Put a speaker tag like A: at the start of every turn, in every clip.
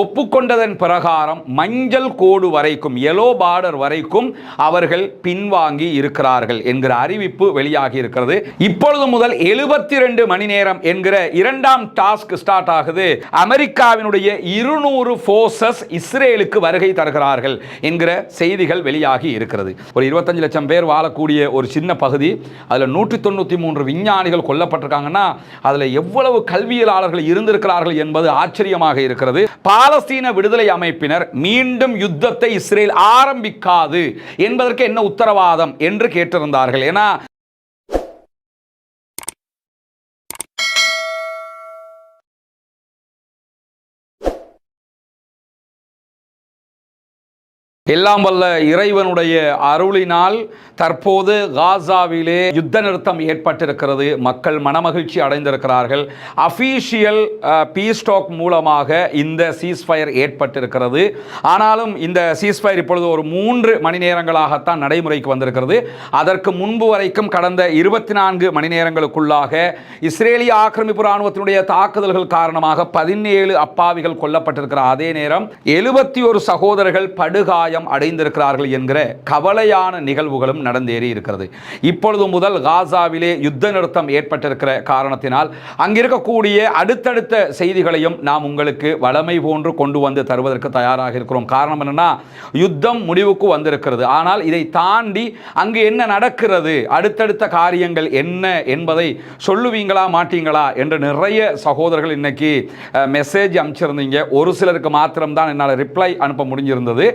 A: ஒப்புக்கொண்டதன் பிரகாரம் மஞ்சள் கோடு வரைக்கும் எலோ பார்டர் வரைக்கும் அவர்கள் பின்வாங்கி இருக்கிறார்கள் என்கிற அறிவிப்பு வெளியாகி இருக்கிறது. இப்பொழுது முதல் எழுபத்தி ரெண்டு மணி நேரம் என்கிற இரண்டாம் டாஸ்க் ஸ்டார்ட் ஆகுது. அமெரிக்காவினுடைய இருநூறு போர்சஸ் இஸ்ரேலுக்கு வருகை தருகிறார்கள் என்கிற செய்திகள் வெளியாகி இருக்கிறது. ஒரு இருபத்தஞ்சு லட்சம் பேர் வாழக்கூடிய ஒரு சின்ன பகுதி அதில் நூற்றி தொண்ணூற்றி மூன்று விஞ்ஞானிகள் கொல்லப்பட்டிருக்காங்கன்னா அதில் எவ்வளவு கல்வியலாளர்கள் இருந்திருக்கிறார்கள் என்பது ஆச்சரியமாக இருக்கிறது. பாலஸ்தீன விடுதலை அமைப்பினர் மீண்டும் யுத்தத்தை இஸ்ரேல் ஆரம்பிக்காது என்பதற்கு என்ன உத்தரவாதம் என்று கேட்டிருந்தார்கள். ஏன்னா எல்லாம் வல்ல இறைவனுடைய அருளினால் தற்போது காசாவிலே யுத்த நிறுத்தம் ஏற்பட்டிருக்கிறது. மக்கள் மனமகிழ்ச்சி அடைந்திருக்கிறார்கள். அஃபீஷியல் பீஸ்டாக் மூலமாக இந்த சீஸ்ஃபயர் ஏற்பட்டிருக்கிறது. ஆனாலும் இந்த சீஸ்ஃபயர் இப்பொழுது ஒரு மூன்று மணி நேரங்களாகத்தான் நடைமுறைக்கு வந்திருக்கிறது. அதற்கு முன்பு வரைக்கும் கடந்த இருபத்தி நான்கு மணி நேரங்களுக்குள்ளாக இஸ்ரேலிய ஆக்கிரமிப்பு இராணுவத்தினுடைய தாக்குதல்கள் காரணமாக பதினேழு அப்பாவிகள் கொல்லப்பட்டிருக்கிற அதே நேரம் எழுபத்தி ஒரு சகோதரர்கள் காயம் அடைந்திருக்கிறார்கள் என்கிற கவலையான நிகழ்வுகளும் நடந்தேறி இருக்கிறது. இப்பொழுது முதல் காசாவிலே யுத்த நிறுத்தம் ஏற்பட்டிருக்கிற காரணத்தினால் அங்கிருக்கக்கூடிய அடுத்தடுத்த செய்திகளையும் நாம் உங்களுக்கு வளமை போன்று கொண்டு வந்து தருவதற்கு தயாராக இருக்கிறோம். காரணம் என்னன்னா யுத்தம் முடிவுக்கு வந்திருக்கிறது. ஆனால் இதை தாண்டி அங்கு என்ன நடக்கிறது? அடுத்தடுத்த காரியங்கள் என்ன என்பதை சொல்லுவீங்களா மாட்டீங்களா என்று நிறைய சகோதரர்கள் இன்னைக்கு மெசேஜ் அனுப்பிச்சிருந்தீங்க ஒரு சிலருக்கு மாத்திரம்தான் என்னால் ரிப்ளை அனுப்ப முடிஞ்சிருந்தது.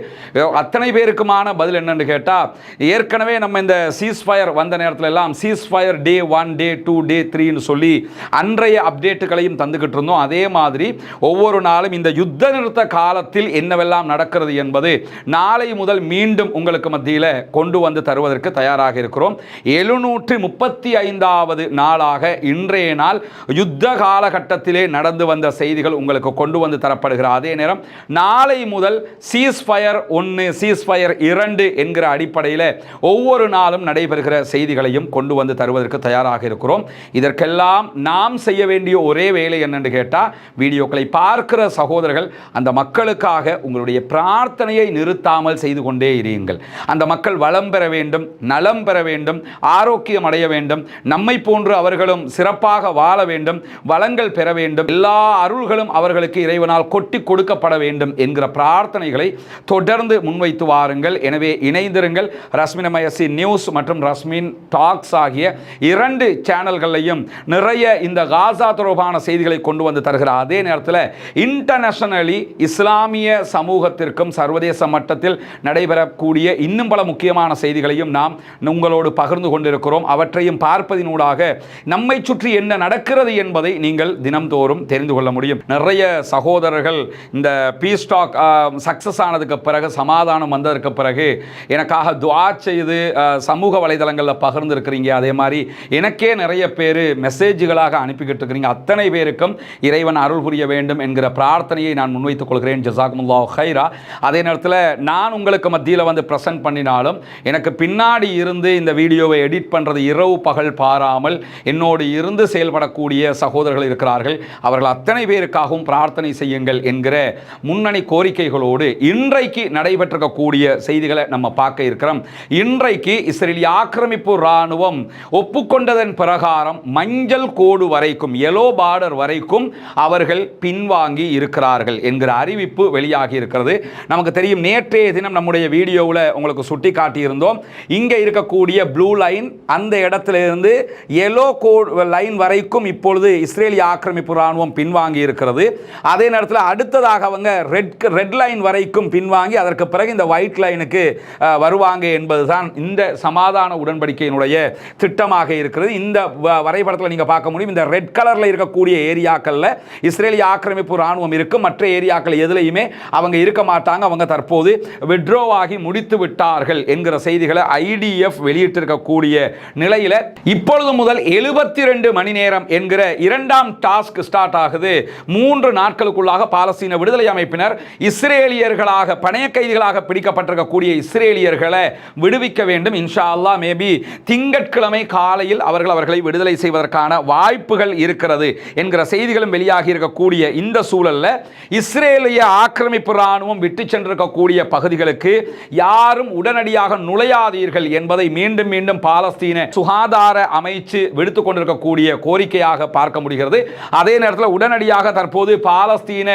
A: அத்தனை பேருக்குமான பதில் என்னன்னு கேட்டால் ஏற்கனவே நம்ம இந்த சீஸ்ஃபயர் வந்த நேரத்தில் எல்லாம் ceasefire day one day two day த்ரீன்னு சொல்லி அன்றைய அப்டேட்டுகளையும் தந்துக்கிட்டு இருந்தோம். அதே மாதிரி ஒவ்வொரு நாளும் இந்த யுத்த நிறுத்த காலத்தில் என்னவெல்லாம் நடக்கிறது என்பது நாளை முதல் மீண்டும் உங்களுக்கு மத்தியில் கொண்டு வந்து தருவதற்கு தயாராக இருக்கிறோம். எழுநூற்றி முப்பத்தி ஐந்தாவது நாளாக இன்றைய நாள் யுத்த காலகட்டத்திலே நடந்து வந்த செய்திகள் உங்களுக்கு கொண்டு வந்து தரப்படுகிற அதே நேரம் நாளை முதல் சீஸ்ஃபயர் ஒன்று சீஸ்ஃபயர் இரண்டு என்கிற அடிப்படையில் ஒவ்வொரு நாளும் நடைபெறுகிற செய்திகளையும் கொண்டு வந்து தருவதற்கு தயாராக இருக்கிறோம். இதற்கெல்லாம் நாம் செய்ய வேண்டிய ஒரே வேலை என்னென்று கேட்டால் வீடியோக்களை பார்க்கிற சகோதரர்கள் அந்த மக்களுக்காக உங்களுடைய பிரார்த்தனையை நிறுத்தாமல் செய்து கொண்டே இருங்கள். அந்த மக்கள் வளம் பெற வேண்டும் நலம் பெற வேண்டும் ஆரோக்கியம் அடைய வேண்டும் நம்மை போன்று அவர்களும் சிறப்பாக வாழ வேண்டும் வளங்கள் பெற வேண்டும் எல்லா அருள்களும் அவர்களுக்கு இறைவனால் கொட்டி கொடுக்கப்பட வேண்டும் என்கிற பிரார்த்தனைகளை தொடர்ந்து முன்வைத்து வாருங்கள். எனவே இணைந்திருங்கள். ரஸ்மின் மயசி நியூஸ் மற்றும் ரஸ்மின் டாக்ஸ் ஆகிய இரண்டு சேனல்களையும் நிறைய இந்த காசா தொடர்பான செய்திகளை கொண்டு வந்து தருகிற அதே நேரத்தில் இன்டர்நேஷனலி இஸ்லாமிய சமூகத்திற்கும் சர்வதேச மட்டத்தில் நடைபெறக்கூடிய இன்னும் பல முக்கியமான செய்திகளையும் நாம் உங்களோடு பகிர்ந்து கொண்டிருக்கிறோம். அவற்றையும் பார்ப்பதினூடாக நம்மை சுற்றி என்ன நடக்கிறது என்பதை நீங்கள் தினம்தோறும் தெரிந்து கொள்ள முடியும். நிறைய சகோதரர்கள் இந்த பீஸ் டாக் சக்சஸ் ஆனதுக்கு பிறகு சமாதானம் வந்ததற்கு பிறகு எனக்காக துவா செய்து சமூக வலைதளங்களில் பகிர்ந்துருக்கிறீங்க. அதே மாதிரி எனக்கே நிறைய பேர் மெசேஜ்களாக அனுப்பிக்கிட்டு இருக்கிறீங்க. அத்தனை பேருக்கும் இறைவன் அருள் புரிய வேண்டும் என்கிற பிரார்த்தனையை நான் முன்வைத்துக் கொள்கிறேன். ஜசாக்முல்லா ஹைரா அதே நேரத்தில் நான் உங்களுக்கு மத்தியில் வந்து ப்ரெசென்ட் பண்ணினாலும் எனக்கு பின்னாடி இருந்து இந்த வீடியோவை எடிட் பண்ணுறது இரவு பகல் பாராமல் என்னோடு இருந்து செயல்படக்கூடிய சகோதரர்கள் இருக்கிறார்கள். அவர்கள் அத்தனை பேருக்காகவும் பிரார்த்தனை செய்யுங்கள் என்கிற முன்னணி கோரிக்கைகளோடு இன்றைக்கு நடைபெற்ற பெற்றிருக்கக்கூடிய செய்திகளை நம்ம பார்க்க இருக்கிறோம். இன்றைக்கு இஸ்ரேலிய ஆக்கிரமிப்பு இராணுவம் ஒப்புக்கொண்டதன் பிரகாரம் மஞ்சள் கோடு வரைக்கும் எலோ பார்டர் வரைக்கும் அவர்கள் பின்வாங்கி இருக்கிறார்கள் என்கிற அறிவிப்பு வெளியாகி இருக்கிறது. நமக்கு தெரியும் நேற்றைய தினம் நம்முடைய வீடியோவில் உங்களுக்கு சுட்டி காட்டியிருந்தோம் இங்கே இருக்கக்கூடிய ப்ளூ லைன் அந்த இடத்திலிருந்து எலோ கோடு லைன் வரைக்கும் இப்பொழுது இஸ்ரேலிய ஆக்கிரமிப்பு இராணுவம் பின்வாங்கி இருக்கிறது. அதே நேரத்தில் அடுத்ததாக அவங்க ரெட் ரெட் லைன் வரைக்கும் பின்வாங்கி அதற்கு பிறகு இந்த ஒயிட் லைனுக்கு வருவாங்க என்பதுதான் இந்த சமாதான உடன்படிக்கையினுடைய திட்டமாக இருக்கிறது. இந்த வரைபடத்தில் நீங்கள் பார்க்க முடியும் இந்த ரெட் கலரில் இருக்கக்கூடிய ஏரியாக்களில் இஸ்ரேலிய ஆக்கிரமிப்பு இராணுவம் இருக்கும் மற்ற ஏரியாக்கள் எதுலையுமே அவங்க இருக்க மாட்டாங்க. அவங்க தற்போது விட்ரோ ஆகி முடித்து விட்டார்கள் என்கிற செய்திகளை ஐடிஎஃப் வெளியிட்டிருக்கக்கூடிய நிலையில் இப்பொழுது முதல் எழுபத்தி ரெண்டு மணி நேரம் என்கிற இரண்டாம் டாஸ்க் ஸ்டார்ட் ஆகுது. மூன்று நாட்களுக்குள்ளாக பாலஸ்தீன விடுதலை அமைப்பினர் இஸ்ரேலியர்களாக பணைய கைதிகள் கைதிகளாக பிடிக்கப்பட்டிருக்கக்கூடிய இஸ்ரேலியர்களை விடுவிக்க வேண்டும். இன்ஷா அல்லா மேபி திங்கட்கிழமை காலையில் அவர்கள் அவர்களை விடுதலை செய்வதற்கான வாய்ப்புகள் இருக்கிறது என்கிற செய்திகளும் வெளியாகி இருக்கக்கூடிய இந்த சூழலில் இஸ்ரேலிய ஆக்கிரமிப்பு இராணுவம் விட்டு சென்றிருக்கக்கூடிய பகுதிகளுக்கு யாரும் உடனடியாக நுழையாதீர்கள் என்பதை மீண்டும் மீண்டும் பாலஸ்தீன சுகாதார அமைச்சு விடுத்துக் கொண்டிருக்கக்கூடிய கோரிக்கையாக பார்க்க முடிகிறது. அதே நேரத்தில் உடனடியாக தற்போது பாலஸ்தீன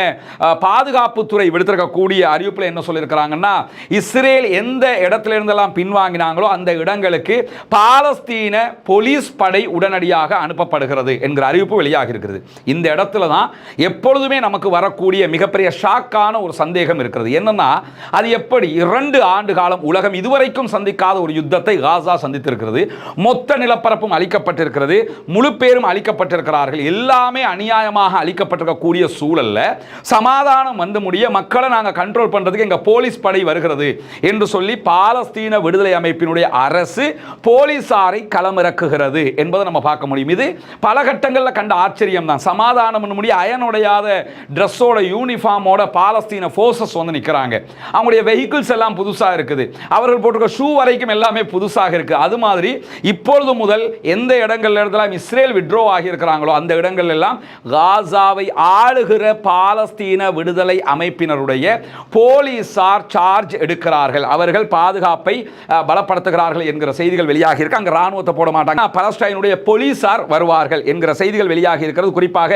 A: பாதுகாப்புத்துறை விடுத்திருக்கக்கூடிய அறிவிப்பில் என்ன சொல்லியிருக்கிறாங்க? சொல்லியிருக்கிறாங்கன்னா இஸ்ரேல் எந்த இடத்துல இருந்தெல்லாம் பின்வாங்கினாங்களோ அந்த இடங்களுக்கு பாலஸ்தீன போலீஸ் படை உடனடியாக அனுப்பப்படுகிறது என்கிற அறிவிப்பு வெளியாகி இருக்கிறது. இந்த இடத்துல தான் எப்பொழுதுமே நமக்கு வரக்கூடிய மிகப்பெரிய ஷாக்கான ஒரு சந்தேகம் இருக்கிறது. என்னன்னா அது எப்படி இரண்டு ஆண்டு காலம் உலகம் இதுவரைக்கும் சந்திக்காத ஒரு யுத்தத்தை காசா சந்தித்திருக்கிறது. மொத்த நிலப்பரப்பும் அளிக்கப்பட்டிருக்கிறது முழு பேரும் அளிக்கப்பட்டிருக்கிறார்கள் எல்லாமே அநியாயமாக அளிக்கப்பட்டிருக்கக்கூடிய சூழல்ல சமாதானம் வந்து முடிய மக்களை நாங்கள் கண்ட்ரோல் பண்றதுக்கு எங்க போலீஸ் படை வருகிறது என்று சொல்லி பாலஸ்தீன விடுதலை அமைப்பினுடைய அரசு போலீசாரை களமிறக்குகிறது என்பதை நம்ம பார்க்க முடியும். இது பல கட்டங்களில் கண்ட ஆச்சரியம் தான் சமாதானம் முடிய அயனுடையாத ட்ரெஸ்ஸோட யூனிஃபார்மோட பாலஸ்தீன ஃபோர்ஸஸ் வந்து நிற்கிறாங்க அவங்களுடைய வெஹிக்கிள்ஸ் எல்லாம் புதுசாக இருக்குது. அவர்கள் போட்டிருக்க ஷூ வரைக்கும் எல்லாமே புதுசாக இருக்குது அது மாதிரி இப்பொழுது முதல் எந்த இடங்கள்ல இருந்தெல்லாம் இஸ்ரேல் விட்ரோ ஆகியிருக்கிறாங்களோ அந்த இடங்கள் எல்லாம் காசாவை ஆளுகிற பாலஸ்தீன விடுதலை அமைப்பினருடைய போலீசார் சார்ஜ் எடுக்கிறார்கள். அவர்கள் பாதுகாப்பை பலப்படுத்துகிறார்கள் என்கிற செய்திகள் வெளியாகி இருக்கு. அங்கே ராணுவத்தை போட மாட்டாங்க. பலஸ்டைனுடைய போலீசார் வருவார்கள் என்கிற செய்திகள் வெளியாகி இருக்கிறது. குறிப்பாக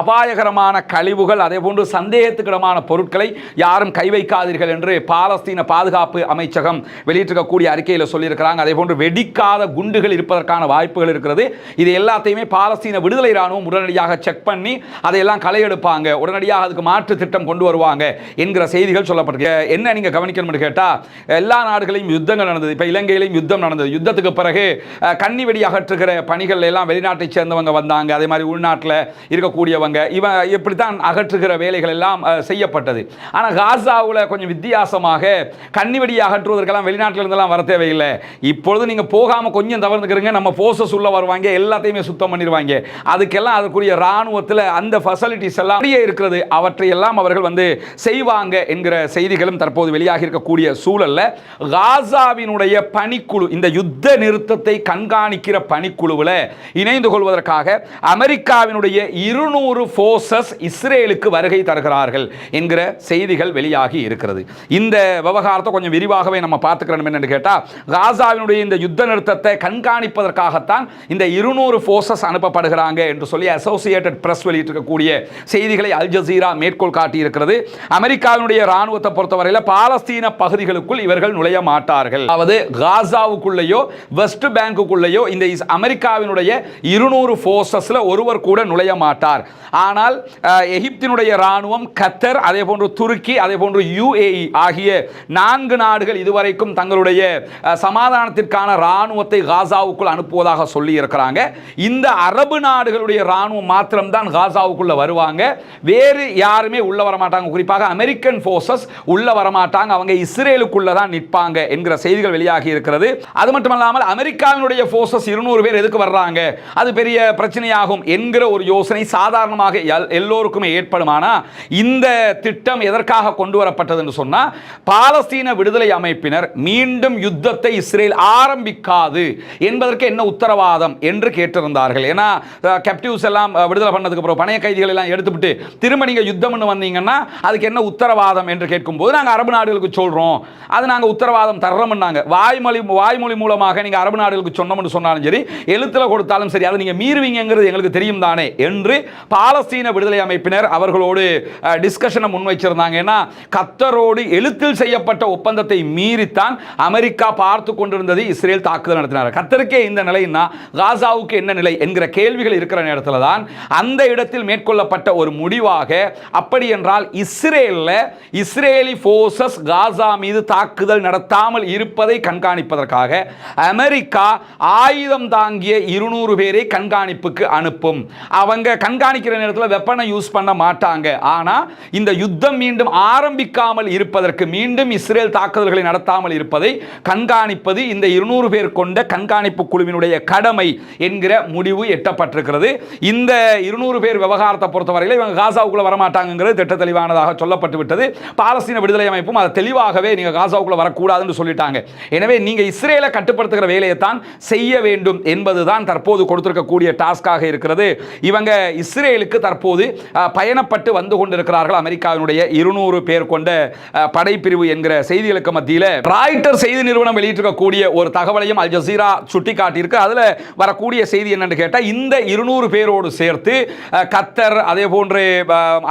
A: அபாயகரமான கழிவுகள் அதே போன்று சந்தேகத்துக்கிடமான பொருட்களை யாரும் கை வைக்காதீர்கள் என்று பாலஸ்தீன பாதுகாப்பு அமைச்சகம் வெளியிட்டிருக்கக்கூடிய அறிக்கையில் சொல்லியிருக்கிறாங்க. அதே போன்று வெடிக்காத குண்டுகள் இருப்பதற்கான வாய்ப்புகள் இருக்கிறது. இது எல்லாத்தையுமே பாலஸ்தீன விடுதலை ராணுவம் உடனடியாக செக் பண்ணி அதையெல்லாம் களை எடுப்பாங்க. உடனடியாக அதுக்கு மாற்று திட்டம் கொண்டு வருவாங்க என்கிற செய்திகள் சொல்லப்பட்டிருக்கு. என்ன நீங்கள் கவனிக்கணும்னு கேட்டா எல்லா நாடுகளையும் யுத்தங்கள் நடந்தது. இப்ப இலங்கையிலையும் யுத்தம் நடந்தது. யுத்தத்துக்கு பிறகு கன்னி வெடி அகற்றுகிற பணிகள் எல்லாம் வெளிநாட்டை சேர்ந்தவங்க வந்தாங்க. அதே மாதிரி உள்நாட்டில் இருக்கக்கூடியவங்க. இவன் இப்படித்தான் அகற்றுகிற வேலைகள் எல்லாம் செய்யப்பட்டது. ஆனால் காசாவில் கொஞ்சம் வித்தியாசமாக கன்னி வெடி அகற்றுவதற்கெல்லாம் வெளிநாட்டில் இருந்தெல்லாம் வர தேவையில்லை. இப்பொழுது நீங்கள் போகாமல் கொஞ்சம் தவிர்த்துக்கிறீங்க நம்ம போசஸ் உள்ள வருவாங்க. எல்லாத்தையுமே சுத்தம் பண்ணிடுவாங்க. அதுக்கெல்லாம் அதுக்குரிய ராணுவத்தில் அந்த ஃபெசிலிட்டிஸ் எல்லாம் இருக்கிறது. அவற்றை எல்லாம் அவர்கள் வந்து செய்வாங்க என்கிற செய்திகளும் தற்போது வெளியாக இருக்கக்கூடிய சூழலில் காசாவினுடைய பணிக்குழு இந்த யுத்த நிறுத்தத்தை கண்காணிக்கிற பணிக்குழுவில் இணைந்து கொள்வதற்காக அமெரிக்காவினுடைய இருநூறு ஃபோர்ஸஸ் இஸ்ரேலுக்கு வருகை தருகிறார்கள் என்கிற செய்திகள் வெளியாகி இருக்கிறது. இந்த விவகாரத்தை கொஞ்சம் விரிவாகவே நம்ம பார்த்துக்கிறோம் என்னென்னு கேட்டால் காசாவினுடைய இந்த யுத்த நிறுத்தத்தை கண்காணிப்பதற்காகத்தான் இந்த இருநூறு ஃபோர்ஸஸ் அனுப்பப்படுகிறாங்க என்று சொல்லி அசோசியேட்டட் பிரஸ் வெளியிட்டிருக்கக்கூடிய செய்திகளை அல் ஜசீரா மேற்கோள் காட்டியிருக்கிறது. அமெரிக்காவினுடைய ராணுவத்தை பொறுத்தவரையில் பாலஸ்தீன பகுதிகளுக்குள் இவர்கள் நுழைய மாட்டார்கள். அதாவது காசாவுக்குள்ளேயோ வெஸ்ட் பேங்குக்குள்ளேயோ இந்த அமெரிக்காவினுடைய இருநூறு ஃபோர்ஸஸில் ஒருவர் கூட நுழைய மாட்டார். ஆனால் எகிப்தினுடைய ராணுவம் கத்தர் அதே போன்று துருக்கி அதே போன்று யுஏஇ ஆகிய நான்கு நாடுகள் இதுவரைக்கும் தங்களுடைய சமாதானத்திற்கான ராணுவத்தை காசாவுக்குள் அனுப்புவதாக சொல்லி இருக்கிறாங்க இந்த அரபு நாடுகளுடைய ராணுவம் மாத்திரம்தான் காசாவுக்குள்ள வருவாங்க. வேறு யாருமே உள்ள வரமாட்டாங்க. குறிப்பாக அமெரிக்கன் ஃபோர்ஸஸ் உள்ள வரமாட்டாங்க. மாட்டாங்க அவங்க இஸ்ரேலுக்குள்ள தான் நிற்பாங்க என்கிற செய்திகள் வெளியாகி இருக்கிறது. அது மட்டுமல்லாமல் அமெரிக்காவினுடைய ஃபோர்ஸஸ் இருநூறு பேர் எதுக்கு வர்றாங்க? அது பெரிய பிரச்சனையாகும் என்கிற ஒரு யோசனை சாதாரணமாக எல்லோருக்குமே ஏற்படுமானா இந்த திட்டம் எதற்காக கொண்டு வரப்பட்டது என்று சொன்னா பாலஸ்தீன விடுதலை அமைப்பினர் மீண்டும் யுத்தத்தை இஸ்ரேல் ஆரம்பிக்காது என்பதற்கு என்ன உத்தரவாதம் என்று கேட்டிருந்தார்கள். ஏன்னா கேப்டிவ்ஸ் எல்லாம் விடுதலை பண்ணதுக்கு அப்புறம் பணைய கைதிகள் எல்லாம் எடுத்துவிட்டு திரும்ப நீங்கள் யுத்தம்னு வந்தீங்கன்னா அதுக்கு என்ன உத்தரவாதம் என்று கேட்கும்போது நாங்கள் அரபு நாடுகளுக்கு சொல்கிறோம் அது நாங்கள் உத்தரவாதம் தர்றோம்னாங்க. வாய்மொழி வாய்மொழி மூலமாக நீங்கள் அரபு நாடுகளுக்கு சொன்னோம்னு சொன்னாலும் சரி எழுத்தில் கொடுத்தாலும் சரி அதை நீங்கள் மீறுவீங்கிறது எங்களுக்கு தெரியும் தானே என்று பாலஸ்தீன விடுதலை அமைப்பினர் அவர்களோடு டிஸ்கஷனை முன்வைச்சிருந்தாங்க. ஏன்னா கத்தரோடு எழுத்தில் செய்யப்பட்ட ஒப்பந்தத்தை மீறித்தான் அமெரிக்கா பார்த்து கொண்டிருந்தது இஸ்ரேல் தாக்குதல் நடத்தினார். கத்தருக்கே இந்த நிலைன்னா காசாவுக்கு என்ன நிலை என்கிற கேள்விகள் இருக்கிற நேரத்தில் தான் அந்த இடத்தில் மேற்கொள்ளப்பட்ட ஒரு முடிவாக அப்படி என்றால் இஸ்ரேலில் இஸ்ரேலி ஃபோர்ஸ் எஸ்எஸ் காசா மீது தாக்குதல் நடத்தாமல் இருப்பதை கண்காணிப்பதற்காக அமெரிக்கா ஆயுதம் தாங்கிய இருநூறு பேரை கண்காணிப்புக்கு அனுப்பும். அவங்க கண்காணிக்கிற நேரத்தில் வெப்பனை யூஸ் பண்ண மாட்டாங்க. ஆனால் இந்த யுத்தம் மீண்டும் ஆரம்பிக்காமல் இருப்பதற்கு மீண்டும் இஸ்ரேல் தாக்குதல்களை நடத்தாமல் இருப்பதை கண்காணிப்பது இந்த இருநூறு பேர் கொண்ட கண்காணிப்பு குழுவினுடைய கடமை என்கிற முடிவு எட்டப்பட்டிருக்கிறது. இந்த இருநூறு பேர் விவகாரத்தை பொறுத்தவரையில் இவங்க காசாவுக்குள்ள வரமாட்டாங்கிறது திட்ட தெளிவானதாக சொல்லப்பட்டு விட்டது பாலஸ்தீன விடுதலை அமைப்பு இருக்கும். அதை தெளிவாகவே நீங்கள் காசாவுக்குள்ளே வரக்கூடாதுன்னு சொல்லிட்டாங்க. எனவே நீங்கள் இஸ்ரேலை கட்டுப்படுத்துகிற வேலையை தான் செய்ய வேண்டும் என்பது தான் தற்போது கொடுத்திருக்கக்கூடிய டாஸ்காக இருக்கிறது. இவங்க இஸ்ரேலுக்கு தற்போது பயணப்பட்டு வந்து கொண்டிருக்கிறார்கள். அமெரிக்காவினுடைய இருநூறு பேர் கொண்ட படைப்பிரிவு என்கிற செய்திகளுக்கு மத்தியில் ராய்டர் செய்தி நிறுவனம் வெளியிட்டிருக்கக்கூடிய ஒரு தகவலையும் அல் ஜசீரா சுட்டி காட்டியிருக்கு அதில் வரக்கூடிய செய்தி என்னென்னு கேட்டால் இந்த இருநூறு பேரோடு சேர்த்து கத்தர் அதே போன்று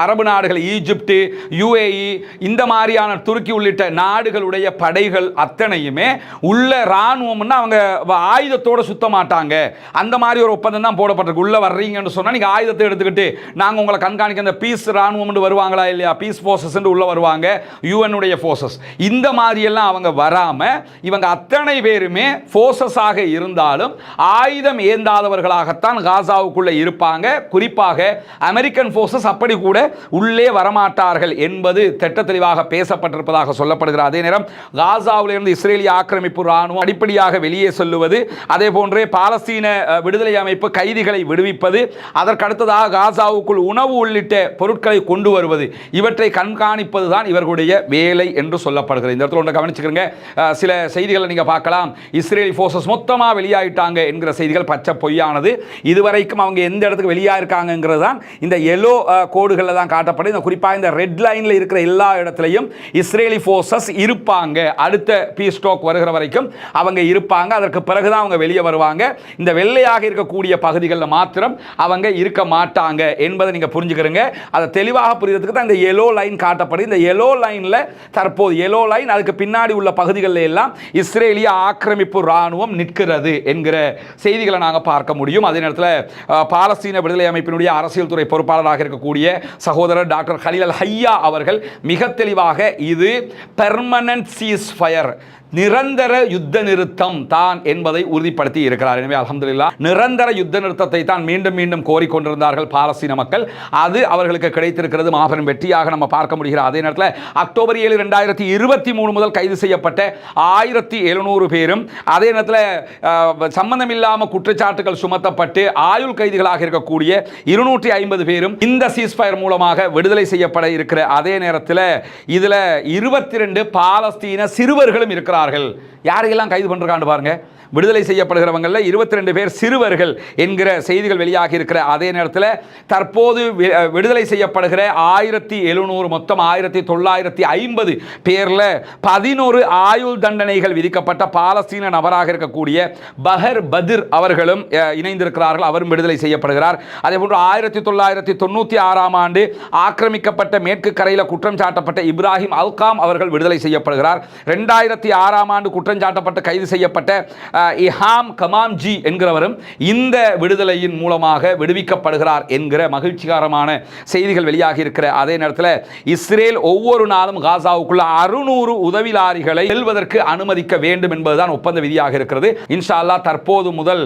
A: அரபு நாடுகள் ஈஜிப்டு யுஏஇ இந்த மாதிரியான துருக்கி உள்ளிட்ட நாடுகளுடைய படைகள் அத்தனையுமே உள்ள இராணுவம்னா அவங்க வ- ஆயுதத்தோட சுத்த மாட்டாங்க அந்த மாதிரி ஒரு ஒப்பந்தம் தான் போடப்பட்டிருக்கு. உள்ள வர்றீங்கன்னு சொன்னால் நீங்கள் ஆயுதத்தை எடுத்துக்கிட்டு நாங்கள் உங்களை கண்காணிக்க அந்த பீஸ் ராணுவம் வருவாங்களா இல்லையா? பீஸ் ஃபோர்ஸஸ் உள்ள வருவாங்க. யூஎனுடைய ஃபோர்ஸஸ் இந்த மாதிரியெல்லாம் அவங்க வராமல் இவங்க அத்தனை பேருமே ஃபோர்ஸஸாக இருந்தாலும் ஆயுதம் ஏந்தாதவர்களாகத்தான் காசாவுக்குள்ளே இருப்பாங்க. குறிப்பாக அமெரிக்கன் ஃபோர்ஸஸ் அப்படி கூட உள்ளே வரமாட்டார்கள் என்பது திட்ட தெளிவாக பேசப்பட்டிருப்பதாக சொல்லப்படுகிற அதே நேரம் காசாவிலிருந்து இஸ்ரேலிய ஆக்கிரமிப்பு ராணுவம் அடிப்படையாக வெளியே சொல்லுவது அதே போன்றே பாலஸ்தீன விடுதலை அமைப்பு கைதிகளை விடுவிப்பது அதற்கடுத்ததாக காசாவுக்குள் உணவு உள்ளிட்ட பொருட்களை கொண்டு வருவது இவற்றை கண்காணிப்பது தான் இவர்களுடைய வேலை என்று சொல்லப்படுகிறது. இந்த இடத்துல ஒன்று கவனிச்சுக்கிறங்க. சில செய்திகளை நீங்கள் பார்க்கலாம். இஸ்ரேலி ஃபோர்ஸஸ் மொத்தமாக வெளியாகிட்டாங்க என்கிற செய்திகள் பச்சை பொய்யானது. இதுவரைக்கும் அவங்க எந்த இடத்துக்கு வெளியாயிருக்காங்கிறது தான் இந்த எல்லோ கோடுகளில் தான் காட்டப்படும் இந்த குறிப்பாக இந்த ரெட் லைனில் இருக்கிற எல்லா இடத்துலையும் இஸ் இஸ்ரேலி ஃபோர்ஸஸ் இருப்பாங்க. அடுத்த பீஸ் ஸ்டோக் வருகிற வரைக்கும் அவங்க இருப்பாங்க. அதற்கு பிறகுதான் அவங்க வெளியே வருவாங்க. இந்த வெள்ளையாக இருக்கக்கூடிய பகுதிகளில் மாத்திரம் அவங்க இருக்க மாட்டாங்க என்பதை நீங்கள் புரிஞ்சுக்கிறீங்க. அதை தெளிவாக புரியறதுக்கு தான் இந்த எலோ லைன் காட்டப்படுது. இந்த எலோ லைனில் தற்போது எலோ லைன் அதுக்கு பின்னாடி உள்ள பகுதிகளில் எல்லாம் இஸ்ரேலிய ஆக்கிரமிப்பு ராணுவம் நிற்கிறது என்கிற செய்திகளை நாங்கள் பார்க்க முடியும். அதே நேரத்தில் பாலஸ்தீன விடுதலை அமைப்பினுடைய அரசியல் துறை பொறுப்பாளராக இருக்கக்கூடிய சகோதரர் டாக்டர் ஹலீல் ஹையா அவர்கள் மிக தெளிவாக இது பெர்மனன்ட் சீஸ் ஃபயர் நிரந்தர யுத்த நிறுத்தம் தான் என்பதை உறுதிப்படுத்தி இருக்கிறார். எனவே அலமதுல்லா நிரந்தர யுத்த நிறுத்தத்தை தான் மீண்டும் மீண்டும் கோரிக்கொண்டிருந்தார்கள் பாலஸ்தீன மக்கள். அது அவர்களுக்கு கிடைத்திருக்கிறது மாபெரும் வெற்றியாக நம்ம பார்க்க முடிகிறது. அதே நேரத்தில் அக்டோபர் ஏழு ரெண்டாயிரத்தி இருபத்தி மூணு முதல் கைது செய்யப்பட்ட ஆயிரத்தி எழுநூறு பேரும் அதே நேரத்தில் சம்பந்தம் இல்லாமல் குற்றச்சாட்டுகள் சுமத்தப்பட்டு ஆயுள் கைதிகளாக இருக்கக்கூடிய இருநூற்றி ஐம்பது பேரும் இந்த சீஸ்ஃபயர் மூலமாக விடுதலை செய்யப்பட இருக்கிற அதே நேரத்தில் இதில் இருபத்தி ரெண்டு பாலஸ்தீன சிறுவர்களும் இருக்கிறார் செய்கிறார்கள்? யாரையெல்லாம் கைது பண்ணிருக்கான்னு பாருங்கள் விடுதலை செய்யப்படுகிறவங்களில் இருபத்தி ரெண்டு பேர் சிறுவர்கள் என்கிற செய்திகள் வெளியாகி இருக்கிற அதே நேரத்தில் தற்போது விடுதலை செய்யப்படுகிற ஆயிரத்தி எழுநூறு மொத்தம் ஆயிரத்தி தொள்ளாயிரத்தி ஐம்பது பேரில் பதினோரு ஆயுள் தண்டனைகள் விதிக்கப்பட்ட பாலஸ்தீன நபராக இருக்கக்கூடிய பஹர் பதிர் அவர்களும் இணைந்திருக்கிறார்கள். அவரும் விடுதலை செய்யப்படுகிறார். அதே போன்று ஆயிரத்தி தொள்ளாயிரத்தி தொண்ணூற்றி ஆறாம் ஆண்டு ஆக்கிரமிக்கப்பட்ட மேற்கு கரையில் குற்றம் சாட்டப்பட்ட இப்ராஹிம் அல்காம் அவர்கள் விடுதலை செய்யப்படுகிறார். ரெண்டாயிரத்தி ஆறாம் ஆண்டு குற்றம் சாட்டப்பட்டு கைது செய்யப்பட்ட இஹாம் கமாம்ஜி என்கிறவரும் இந்த விடுதலையின் மூலமாக விடுவிக்கப்படுகிறார் என்கிற மகிழ்ச்சிகரமான செய்திகள் வெளியாகி இருக்கிற அதே நேரத்தில் இஸ்ரேல் ஒவ்வொரு நாளும் காசாவுக்குள்ள அறுநூறு உதவி லாரிகளை செல்வதற்கு அனுமதிக்க வேண்டும் என்பதுதான் ஒப்பந்த விதியாக இருக்கிறது. இன்ஷா தற்போது முதல்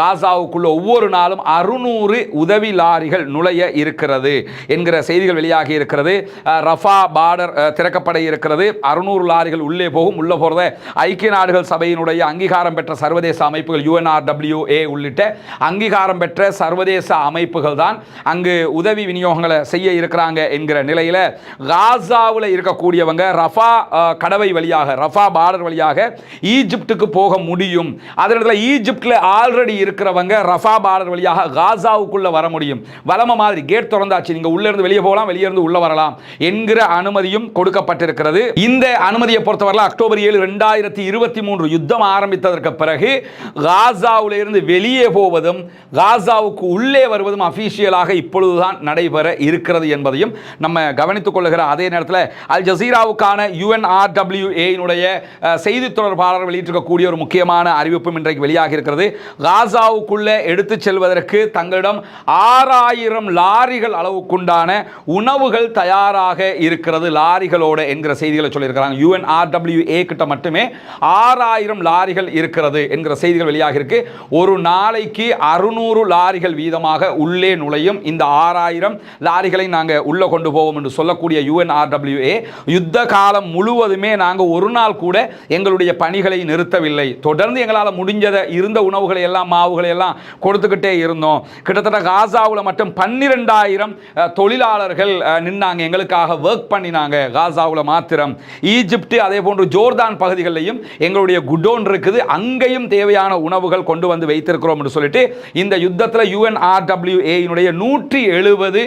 A: காசாவுக்குள்ள ஒவ்வொரு நாளும் அறுநூறு உதவி லாரிகள் நுழைய இருக்கிறது என்கிற செய்திகள் வெளியாகி இருக்கிறது ரஃபா பார்டர் திறக்கப்பட இருக்கிறது. அறுநூறு லாரிகள் உள்ளே போகும் உள்ள போகிறத ஐக்கிய நாடுகள் சபையினுடைய அங்கீகாரம் பெற்ற சர்வதேச அமைப்புகள் யூஎன்ஆர்டபிள்யூஏ உள்ளிட்ட அங்கீகாரம் பெற்ற சர்வதேச அமைப்புகள் தான் அங்கு உதவி விநியோகங்களை செய்ய இருக்கிறாங்க என்கிற நிலையில் காசாவில் இருக்கக்கூடியவங்க ரஃபா கடவை வழியாக ரஃபா பார்டர் வழியாக ஈஜிப்டுக்கு போக முடியும். அதே ஈஜிப்டில் ஆல்ரெடி இருக்கிறவங்க ரஃபா பார்டர் வழியாக காசாவுக்குள்ள வர முடியும். வளம மாதிரி கேட் திறந்தாச்சு. நீங்க உள்ள இருந்து வெளியே போகலாம் வெளியே இருந்து உள்ள வரலாம் என்கிற அனுமதியும் கொடுக்கப்பட்டிருக்கிறது. இந்த அனுமதியை பொறுத்தவரை அக்டோபர் ஏழு ரெண்டு ரெண்டாயிரத்தி இருபத்தி மூன்று யுத்தம் ஆரம்பித்ததற்கு பிறகு காசாவில் இருந்து வெளியே போவதும் காசாவுக்கு உள்ளே வருவதும் அஃபீஷியலாக இப்பொழுதுதான் நடைபெற இருக்கிறது என்பதையும் நம்ம கவனித்துக் கொள்ளுகிற அதே நேரத்தில் அல் ஜசீராவுக்கான யுஎன்ஆர்டபிள்யூஏனுடைய செய்தி தொடர்பாளர் வெளியிட்டிருக்கக்கூடிய ஒரு முக்கியமான அறிவிப்பும் இன்றைக்கு வெளியாகி இருக்கிறது. காசாவுக்குள்ளே எடுத்துச் செல்வதற்கு தங்களிடம் ஆறாயிரம் லாரிகள் அளவுக்குண்டான உணவுகள் தயாராக இருக்கிறது. லாரிகளோட என்கிற செய்திகளை சொல்லியிருக்கிறாங்க. யுஎன்ஆர்டபிள்யூஏ கிட்ட மட்டுமே ஆறாயிரம் லாரிகள் இருக்கிறது என்கிற செய்திகள் வெளியாக இருக்கு. ஒரு நாளைக்கு அறுநூறு லாரிகள் வீதமாக உள்ளே நுழையும் இந்த ஆறாயிரம் லாரிகளை நாங்கள் உள்ளே கொண்டு போவோம் என்று சொல்லக்கூடிய யுஎன்ஆர்டபிள்யூஏ யுத்த காலம் முழுவதுமே நாங்கள் ஒரு நாள் கூட எங்களுடைய பணிகளை நிறுத்தவில்லை. தொடர்ந்து எங்களால் முடிஞ்சதை இருந்த உணவுகளை எல்லாம் மாவுகளை எல்லாம் கொடுத்துக்கிட்டே இருந்தோம். கிட்டத்தட்ட காசாவில் மட்டும் பன்னிரெண்டாயிரம் தொழிலாளர்கள் நின்னாங்க. எங்களுக்காக ஒர்க் பண்ணினாங்க காசாவில் மாத்திரம். ஈஜிப்ட் அதே போன்று ஜோர்தான் பகுதிகளிலையும் எங்களுடைய குடோன் இருக்குது. அங்கேயும் தேவையான உணவுகள் கொண்டு வந்து வைத்திருக்கிறோம் என்று சொல்லிட்டு இந்த யுத்தத்தில் யுஎன்ஆர்டபிள்யூஏயினுடைய நூற்றி எழுபது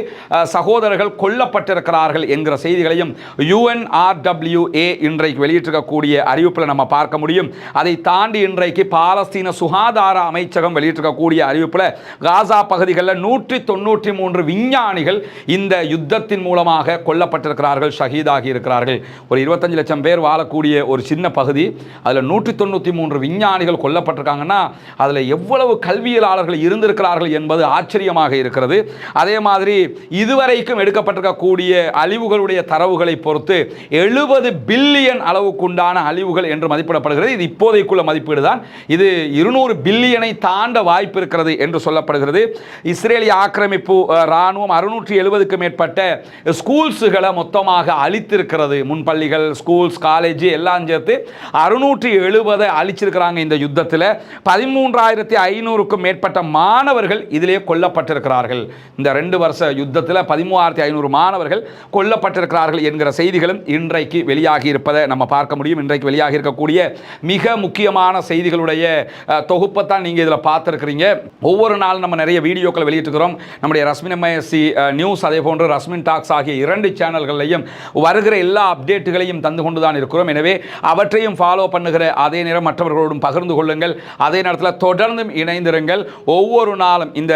A: சகோதரர்கள் கொல்லப்பட்டிருக்கிறார்கள் என்கிற செய்திகளையும் யுஎன்ஆர்டபிள்யூஏ இன்றைக்கு வெளியிட்டிருக்கக்கூடிய அறிவிப்பில் நம்ம பார்க்க முடியும். அதை தாண்டி இன்றைக்கு பாலஸ்தீன சுகாதார அமைச்சகம் வெளியிட்டிருக்கக்கூடிய அறிவிப்பில் காசா பகுதிகளில் நூற்றி தொண்ணூற்றி மூன்று விஞ்ஞானிகள் இந்த யுத்தத்தின் மூலமாக கொல்லப்பட்டிருக்கிறார்கள் ஷஹீதாகி இருக்கிறார்கள். ஒரு இருபத்தஞ்சு லட்சம் பேர் வாழக்கூடிய ஒரு சின்ன பகுதி அதில் நூற்றி தொண்ணூற்றி மூன்று விஞ்ஞானிகள் கொல்லப்பட்டிருக்காங்கன்னா அதில் எவ்வளவு கல்வியலாளர்கள் இருந்திருக்கிறார்கள் என்பது ஆச்சரியமாக இருக்கிறது. அதே மாதிரி இதுவரைக்கும் எடுக்கப்பட்டிருக்கக்கூடிய அழிவுகளுடைய தரவுகளை பொறுத்து எழுபது பில்லியன் அளவுக்குண்டான அழிவுகள் என்று மதிப்பிடப்படுகிறது. இது இப்போதைக்குள்ள மதிப்பீடு தான் இது இருநூறு பில்லியனை தாண்ட வாய்ப்பு இருக்கிறது என்று சொல்லப்படுகிறது. இஸ்ரேலிய ஆக்கிரமிப்பு இராணுவம் ராணுவம் அறுநூற்றி எழுபதுக்கு மேற்பட்ட ஸ்கூல்ஸுகளை மொத்தமாக அழித்திருக்கிறது. முன்பள்ளிகள் ஸ்கூல்ஸ் காலேஜ் எல்லாம் சேர்த்து அறுநூற்றி எழுபதை அழிச்சிருக்கிறாங்க இந்த யுத்தத்தில். பதிமூன்றாயிரத்தி ஐநூறுக்கும் மேற்பட்ட மாணவர்கள் இதிலே கொல்லப்பட்டிருக்கிறார்கள். இந்த ரெண்டு வருஷ யுத்தத்தில் பதிமூவாயிரத்தி ஐநூறு மாணவர்கள் கொல்லப்பட்டிருக்கிறார்கள் என்கிற செய்திகளும் இன்றைக்கு வெளியாகி இருப்பதை நம்ம பார்க்க முடியும். இன்றைக்கு வெளியாகி இருக்கக்கூடிய மிக முக்கியமான செய்திகளுடைய தொகுப்பை தான் நீங்கள் இதில் பார்த்துருக்கிறீங்க. ஒவ்வொரு நாள் நம்ம நிறைய வீடியோக்கள் வெளியிட்டுக்கிறோம் நம்முடைய ரஸ்மின் எம்ஐஎஸ்சி நியூஸ் அதே போன்று ரஸ்மின் டாக்ஸ் ஆகிய இரண்டு சேனல்களையும் வருகிற எல்லா அப்டேட்டுகளையும் தந்து கொண்டு தான் இருக்கிறோம். எனவே அவற்றையும் ஃபாலோ பண்ணுகிற அதே நேரம் மற்றவர்களோடும் பகிர்ந்து கொள்ளுங்கள். அதே நேரத்தில் தொடர்ந்தும் இணைந்திருங்கள். ஒவ்வொரு நாளும் இந்த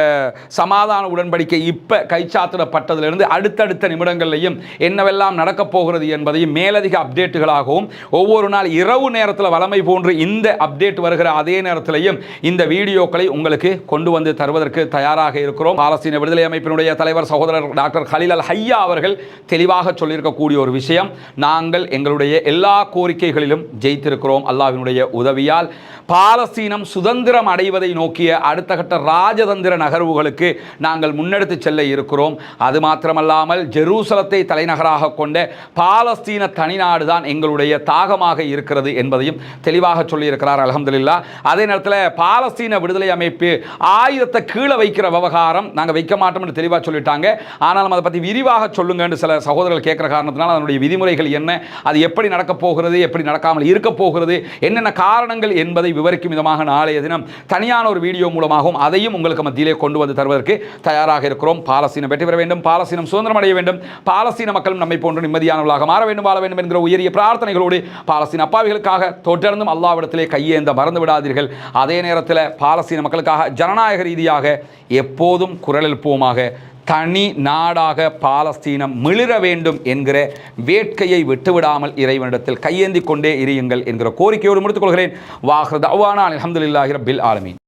A: சமாதான உடன்படிக்கை இப்போ கைச்சாத்திடப்பட்டதிலிருந்து அடுத்தடுத்த நிமிடங்கள்லையும் என்னவெல்லாம் நடக்கப் போகிறது என்பதையும் மேலதிக அப்டேட்டுகளாகவும் ஒவ்வொரு நாள் இரவு நேரத்தில் வளமை போன்று இந்த அப்டேட் வருகிற அதே நேரத்திலையும் இந்த வீடியோக்களை உங்களுக்கு கொண்டு வந்து தருவதற்கு தயாராக இருக்கிறோம். பாலஸ்தீன விடுதலை அமைப்பினுடைய தலைவர் சகோதரர் டாக்டர் ஹலில் அல் ஹையா அவர்கள் தெளிவாக சொல்லியிருக்கக்கூடிய ஒரு விஷயம் நாங்கள் எங்களுடைய எல்லா கோரிக்கைகளிலும் ஜெயித்திருக்கிறோம் அல்லாவினுடைய உதவியால். பாலஸ்தீனம் சுதந்திரம் அடைவதை நோக்கிய அடுத்த கட்ட ராஜதந்திர நகர்வுகளுக்கு நாங்கள் முன்னெடுத்து செல்ல இருக்கிறோம். அது மாத்திரமல்லாமல் ஜெருசலத்தை தலைநகராக கொண்ட பாலஸ்தீன தனிநாடு தான் எங்களுடைய தாகமாக இருக்கிறது என்பதையும் தெளிவாக சொல்லியிருக்கிறார். அலமதுல்லா அதே நேரத்தில் பாலஸ்தீன விடுதலை அமைப்பு ஆயுதத்தை கீழே வைக்கிற விவகாரம் நாங்கள் வைக்க மாட்டோம்னு தெளிவாக சொல்லிட்டாங்க. ஆனாலும் அதை பற்றி விரிவாக சொல்லுங்கன்னு சில சகோதரர்கள் கேட்குற காரணத்தினால் அதனுடைய விதிமுறைகள் என்ன அது எப்படி நடக்கப் போகிறது எப்படி நடக்காமல் இருக்க போகிறது. என்னென்ன காரணங்கள் என்பதை விவரிக்கும் விதமாக நாளைய தினம் தனியான ஒரு வீடியோ மூலமாகவும் அதையும் உங்களுக்கு மத்தியிலே கொண்டு வந்து தருவதற்கு தயாராக இருக்கிறோம். பாலஸ்தீனம் வெற்றி பெற வேண்டும். பாலஸ்தீனம் சுதந்திரம் அடைய வேண்டும். பாலஸ்தீன மக்களும் நம்மை போன்று நிம்மதியானவர்களாக மாற வேண்டும் வாழ வேண்டும் என்கிற உயரிய பிரார்த்தனைகளோடு பாலஸ்தீன அப்பாவிகளுக்காக தொடர்ந்தும் அல்லாவிடத்திலே கையேந்த மறந்து விடாதீர்கள். அதே நேரத்தில் பாலஸ்தீன மக்களுக்காக ஜனநாயக ரீதியாக எப்போதும் குரல் எழுப்புவோமாக தனி நாடாக பாலஸ்தீனம் மிளிர வேண்டும் என்கிற வேட்கையை விட்டுவிடாமல் இறைவனிடத்தில் கையேந்தி கொண்டே இருயுங்கள் என்கிற கோரிக்கையோடு முடித்துக் கொள்கிறேன். வாஹ்ரத் அவ்வானா அலமதுல்லாஹி பில் ஆலமீன்.